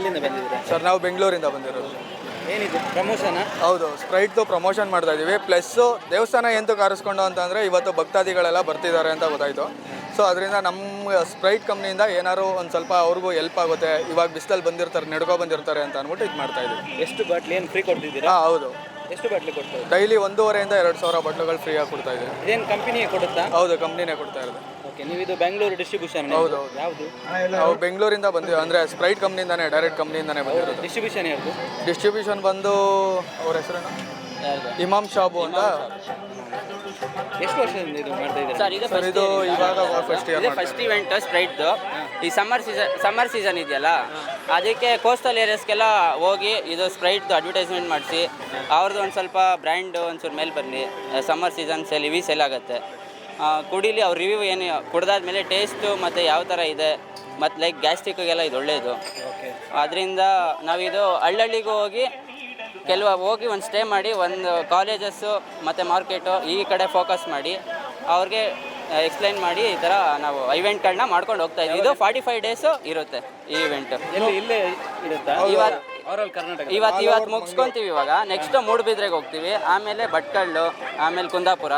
ಎಲ್ಲಿಂದ ಬಂದಿದ್ದೀರಾ? ಸರ್ ನಾವು ಬೆಂಗಳೂರಿಂದ ಬಂದಿರೋದು. ಏನಿದೆ? ಪ್ರಮೋಷನ್ ಹೌದು ಸ್ಪ್ರೈಟ್ದು ಪ್ರಮೋಷನ್ ಮಾಡ್ತಾ ಇದ್ದೀವಿ. ಪ್ಲಸ್ಸು ದೇವಸ್ಥಾನ ಎಂತಕ್ಕೆ ಆರಿಸ್ಕೊಂಡು ಅಂತಂದರೆ ಇವತ್ತು ಭಕ್ತಾದಿಗಳೆಲ್ಲ ಬರ್ತಿದ್ದಾರೆ ಅಂತ ಗೊತ್ತಾಯಿತು. ಸೊ ಅದರಿಂದ ನಮ್ಮ ಸ್ಪ್ರೈಟ್ ಕಂಪ್ನಿಯಿಂದ ಏನಾದ್ರು ಒಂದು ಸ್ವಲ್ಪ ಅವ್ರಿಗೂ ಹೆಲ್ಪ್ ಆಗುತ್ತೆ. ಇವಾಗ ಬಿಸಿಲಲ್ಲಿ ಬಂದಿರ್ತಾರೆ ನಡ್ಕೊ ಬಂದಿರ್ತಾರೆ ಅಂತ ಅಂದ್ಬಿಟ್ಟು ಇದು ಮಾಡ್ತಾ ಇದ್ದೀವಿ. ಎಷ್ಟು ಬಾಟ್ಲಿ ಏನು ಫ್ರೀ ಕೊಡ್ತಿದ್ದೀರಾ? ಹಾಂ ಹೌದು. ಎಷ್ಟು ಬಟ್ಲು ಕೊಡ್ತಾರೆ ಡೈಲಿ ಒಂದೂವರೆಯಿಂದ ಎರಡು ಸಾವಿರ ಬಟ್ಲುಗಳು ಫ್ರೀಯಾಗಿ ಕೊಡ್ತಾ ಇದೆ ಇದೇನು ಕಂಪನಿ ಕೊಡುತ್ತಾ? ಹೌದು ಕಂಪ್ನಿನೇ ಕೊಡ್ತಾ ಇರೋದು. ಓಕೆ ನೀವು ಇದು ಬೆಂಗಳೂರು ಡಿಸ್ಟ್ರಿಬ್ಯೂಷನ್ ಹೌದು, ಹೌದು. ಯಾವುದು? ನಾವು ಬೆಂಗಳೂರಿಂದ ಬಂದಿವಿ ಅಂದರೆ ಸ್ಪ್ರೈಟ್ ಕಂಪ್ನಿಯಿಂದಾನೇ ಡೈರೆಕ್ಟ್ ಕಂಪ್ನಿಯಿಂದಾನೇ ಬಂದಿರೋದು. ಡಿಸ್ಟ್ರಿಬ್ಯೂಷನ್ ಯಾವುದು? ಡಿಸ್ಟ್ರಿಬ್ಯೂಷನ್ ಬಂದು ಅವ್ರ ಹೆಸರೇನು? ಯಾರ್ದು? ಇಮಾಮ್ ಶಾಬು ಅಂತ. ಎಷ್ಟು ವರ್ಷದಿಂದ ಇದು ಮಾಡ್ತಾ ಇದ್ದೀರಾ? ಸರ್ ಇದು ಸರ್ ಇದು ಇವಾಗ ಫಸ್ಟ್ ಇಯರ್ ಫಸ್ಟ್ ಇವೆಂಟ್ ಸ್ಪ್ರೈಟ್ದು ಈ ಸಮ್ಮರ್ ಸೀಸನ್ ಸಮ್ಮರ್ ಸೀಸನ್ ಇದೆಯಲ್ಲ? ಅದಕ್ಕೆ ಕೋಸ್ಟಲ್ ಏರಿಯಾಸ್ಗೆಲ್ಲ ಹೋಗಿ ಇದು ಸ್ಪ್ರೈಟ್ದು ಅಡ್ವರ್ಟೈಸ್ಮೆಂಟ್ ಮಾಡಿಸಿ ಅವ್ರದ್ದು ಒಂದು ಸ್ವಲ್ಪ ಬ್ರ್ಯಾಂಡ್ ಒಂಚೂರು ಮೇಲೆ ಬರಲಿ. ಸಮ್ಮರ್ ಸೀಸನ್ ಸೇಲ್ ಇವಿ ಸೇಲ್ ಆಗುತ್ತೆ. ಕುಡೀಲಿ ಅವ್ರ ರಿವ್ಯೂ ಏನು ಕುಡ್ದಾದ್ಮೇಲೆ ಟೇಸ್ಟು ಮತ್ತು ಯಾವ ಥರ ಇದೆ ಮತ್ತು ಲೈಕ್ ಗ್ಯಾಸ್ಟ್ರಿಕ್ಗೆಲ್ಲ ಇದು ಒಳ್ಳೆಯದು ಅದರಿಂದ ನಾವಿದು ಹಳ್ಳಹಳ್ಳಿಗೂ ಹೋಗಿ, ಕೆಲವು ಹೋಗಿ ಒಂದು ಸ್ಟೇ ಮಾಡಿ, ಒಂದು ಕಾಲೇಜಸ್ಸು ಮತ್ತು ಮಾರ್ಕೆಟು ಈ ಕಡೆ ಫೋಕಸ್ ಮಾಡಿ, ಅವ್ರಿಗೆ ಎಕ್ಸ್ಪ್ಲೈನ್ ಮಾಡಿ ಈ ಥರ ನಾವು ಇವೆಂಟ್ಗಳನ್ನ ಮಾಡ್ಕೊಂಡು ಹೋಗ್ತಾ ಇದ್ದೀವಿ. ಇದು ಫಾರ್ಟಿ ಫೈವ್ ಡೇಸು ಇರುತ್ತೆ ಈ ಇವೆಂಟ್ ಎಲ್ಲಿ ಇಲ್ಲೇ ಇರುತ್ತಾ ಇವತ್ತು ಕರ್ನಾಟಕ ಇವತ್ತು ಇವತ್ತು ಮುಗಿಸ್ಕೊಂತೀವಿ ಇವಾಗ. ನೆಕ್ಸ್ಟ್ ಮೂಡುಬಿದ್ರೆಗೆ ಹೋಗ್ತೀವಿ. ಆಮೇಲೆ ಭಟ್ಕಳ್ಳು ಆಮೇಲೆ ಕುಂದಾಪುರ.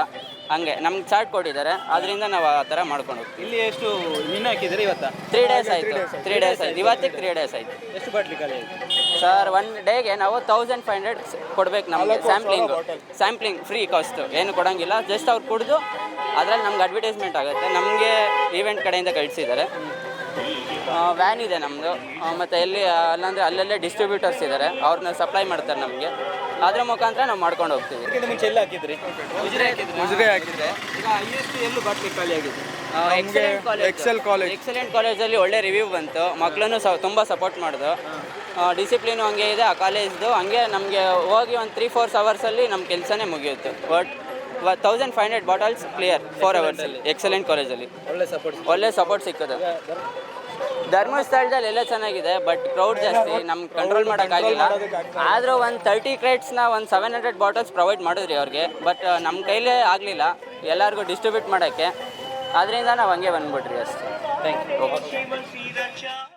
ಹಂಗೆ. ನಮ್ಗೆ ಚಾರ್ಟ್ ಕೊಟ್ಟಿದ್ದಾರೆ. ಅದರಿಂದ ನಾವು ಆ ಥರ ಮಾಡ್ಕೊಂಡು ಹೋಗ್ತೀವಿ. ಇಲ್ಲಿ ಎಷ್ಟು ನಿನ್ನೆ ಹಾಕಿದ್ದೀರಾ ಇವತ್ತು? ತ್ರೀ ಡೇಸ್ ಆಯಿತು. ತ್ರೀ ಡೇಸ್ ಆಯ್ತು. ಇವತ್ತಿಗೆ ತ್ರೀ ಡೇಸ್ ಆಯಿತು. ಎಷ್ಟು ಬಾಟ್ಲಿ ಖಾಲಿ ಆಯಿತು? ಸರ್ ಒನ್ ಡೇಗೆ ನಾವು ತೌಸಂಡ್ ಫೈವ್ ಹಂಡ್ರೆಡ್ ಕೊಡ್ಬೇಕು ನಮಗೆ ಸ್ಯಾಂಪ್ಲಿಂಗ್ ಸ್ಯಾಂಪ್ಲಿಂಗ್ ಫ್ರೀ ಕಾಸ್ಟು ಏನು ಕೊಡೋಂಗಿಲ್ಲ. ಜಸ್ಟ್ ಅವ್ರು ಕುಡಿದು ಅದ್ರಲ್ಲಿ ನಮ್ಗೆ ಅಡ್ವರ್ಟೈಸ್ಮೆಂಟ್ ಆಗುತ್ತೆ. ನಮಗೆ ಈವೆಂಟ್ ಕಡೆಯಿಂದ ಕಳಿಸಿದ್ದಾರೆ. ವ್ಯಾನ್ ಇದೆ ನಮ್ಮದು ಮತ್ತು ಎಲ್ಲಿ ಅಲ್ಲಂದರೆ ಅಲ್ಲಲ್ಲೇ ಡಿಸ್ಟ್ರಿಬ್ಯೂಟರ್ಸ್ ಇದ್ದಾರೆ. ಅವ್ರನ್ನ ಸಪ್ಲೈ ಮಾಡ್ತಾರೆ ನಮಗೆ. ಅದರ ಮುಖಾಂತರ ನಾವು ಮಾಡ್ಕೊಂಡು ಹೋಗ್ತೀವಿ. ಮುಂಚೆ ಎಲ್ಲ ಹಾಕಿದ್ರಿ? ಹಾಕಿದ್ರಿ. ಮುಜರೆ ಹಾಕಿದ್ರೆ. ಈಗ ಹೈಯೆಸ್ಟ್ ಎಲ್ಲೂ ಬಾಟ್ಲಿ ಖಾಲಿ ಆಗಿದೆ. ಎಕ್ಸೆಲ್ ಕಾಲೇಜ್ ಎಕ್ಸಲೆಂಟ್ ಕಾಲೇಜಲ್ಲಿ ಒಳ್ಳೆ ರಿವ್ಯೂ ಬಂತು. ಮಕ್ಕಳನ್ನು ಸ ತುಂಬ ಸಪೋರ್ಟ್ ಮಾಡಿದ್ರು ಡಿಸಿಪ್ಲಿನು ಹಂಗೆ ಇದೆ ಆ ಕಾಲೇಜ್ದು ಹಂಗೆ ನಮಗೆ ಹೋಗಿ ಒಂದು ತ್ರೀ ಫೋರ್ಸ್ ಅವರ್ಸಲ್ಲಿ ನಮ್ಮ ಕೆಲಸನೇ ಮುಗಿಯುತ್ತೆ. But thousand five hundred bottles clear four hours excellent ಕಾಲೇಜಲ್ಲಿ ಒಳ್ಳೆ ಸಪೋರ್ಟ್ ಒಳ್ಳೆ ಸಪೋರ್ಟ್ ಸಿಕ್ಕದು ಧರ್ಮಸ್ಥಳದಲ್ಲಿ ಎಲ್ಲ ಚೆನ್ನಾಗಿದೆ ಬಟ್ ಕ್ರೌಡ್ ಜಾಸ್ತಿ ನಮ್ಗೆ ಕಂಟ್ರೋಲ್ ಮಾಡೋಕ್ಕಾಗಿಲ್ಲ. ಆದರೂ ಒಂದು ತರ್ಟಿ ಕ್ರೇಟ್ಸ್ನ ಒಂದು ಸೆವೆನ್ ಹಂಡ್ರೆಡ್ ಬಾಟಲ್ಸ್ ಪ್ರೊವೈಡ್ ಮಾಡಿದ್ರಿ ಅವ್ರಿಗೆ ಬಟ್ ನಮ್ಮ ಕೈಲೇ ಆಗಲಿಲ್ಲ. ಎಲ್ಲರಿಗೂ ಡಿಸ್ಟ್ರಿಬ್ಯೂಟ್ ಮಾಡೋಕ್ಕೆ. ಅದರಿಂದ ನಾವು ಹಂಗೆ ಬಂದ್ಬಿಟ್ರಿ ಅಷ್ಟೇ. Thank you